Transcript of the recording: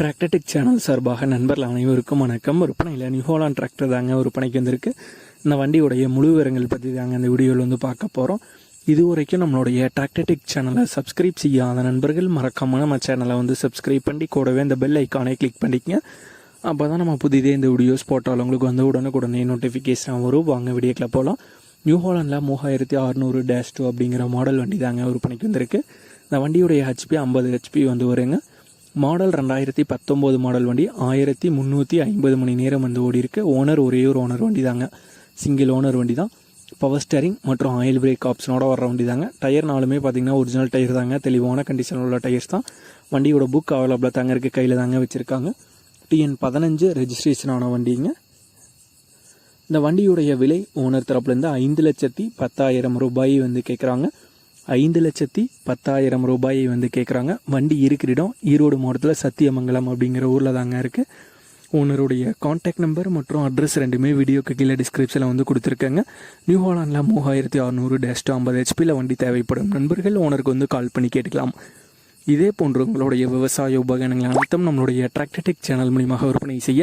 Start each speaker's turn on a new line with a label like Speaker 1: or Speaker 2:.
Speaker 1: Tractor Tech channel சார்பாக நண்பர்கள் அனைவருக்கும் வணக்கம். விற்பனையில் நியூஹோலான் டிராக்டர் தாங்க விற்பனைக்கு வந்திருக்கு. இந்த வண்டியுடைய முழு விவரங்கள் பற்றி தாங்க இந்த வீடியோவில் வந்து பார்க்க போகிறோம் இது வரைக்கும் நம்மளுடைய டிராக்டர்டெக் சேனலை சப்ஸ்கிரைப் செய்யாத நண்பர்கள் மறக்காமல் நம்ம சேனலை வந்து சப்ஸ்கிரைப் பண்ணி கூடவே இந்த பெல் ஐக்கானை கிளிக் பண்ணிக்கங்க. அப்போ தான் நம்ம புதிதே இந்த வீடியோஸ் போட்டாலும் உங்களுக்கு வந்து உடனுக்குடனே நோட்டிஃபிகேஷன் வரும். வாங்க வீடியோக்கில் போகலாம் நியூ ஹாலண்டில் மூவாயிரத்தி அறநூறு டேஷ் டூ அப்படிங்கிற மாடல் வண்டி தாங்க விற்பனைக்கு வந்திருக்கு. இந்த வண்டியுடைய ஹெச்பி ஐம்பது ஹெச்பி வந்து வருங்க. மாடல் ரெண்டாயிரத்தி பத்தொம்போது மாடல் வண்டி ஆயிரத்தி முந்நூற்றி ஐம்பது மணி நேரம் வந்து ஓடி இருக்கு ஓனர் ஒரே ஒரு ஓனர் வண்டி தாங்க சிங்கிள் ஓனர் வண்டி தான் பவர் ஸ்டேரிங் மற்றும் ஆயில் பிரேக் ஆப்ஷனோட வர வண்டி தாங்க டயர் நாலுமே பார்த்தீங்கன்னா ஒரிஜினல் டயர் தாங்க. தெளிவான கண்டிஷனில் உள்ள டயர்ஸ் தான். வண்டியோட புக் அவைலபிளாக தாங்க இருக்குது கையில் தாங்க வச்சுருக்காங்க. டிஎன் பதினஞ்சு ரெஜிஸ்ட்ரேஷன் ஆன வண்டிங்க. இந்த வண்டியுடைய விலை ஓனர் தரப்புலேருந்து ஐந்து லட்சத்தி பத்தாயிரம் ரூபாய் வந்து கேட்குறாங்க ஐந்து லட்சத்தி பத்தாயிரம் ரூபாயை வந்து கேட்குறாங்க வண்டி இருக்கிற இடம் ஈரோடு மாவட்டத்தில் சத்தியமங்கலம் அப்படிங்கிற ஊரில் தாங்க இருக்குது ஓனருடைய காண்டாக்ட் நம்பர் மற்றும் அட்ரஸ் ரெண்டுமே வீடியோக்கு கீழே டிஸ்கிரிப்ஷனில் வந்து கொடுத்துருக்கேங்க. நியூ ஹாலாண்டில் மூவாயிரத்தி அறநூறு டேஸ்ட் ஐம்பது ஹெச்பியில் வண்டி தேவைப்படும். நண்பர்கள் ஓனருக்கு வந்து கால் பண்ணி கேட்டுக்கலாம். இதே போன்று உங்களுடைய விவசாய உபகரணங்கள் அனைத்தும் நம்மளுடைய டிராக்டர்டெக் சேனல் மூலியமாக விற்பனை செய்ய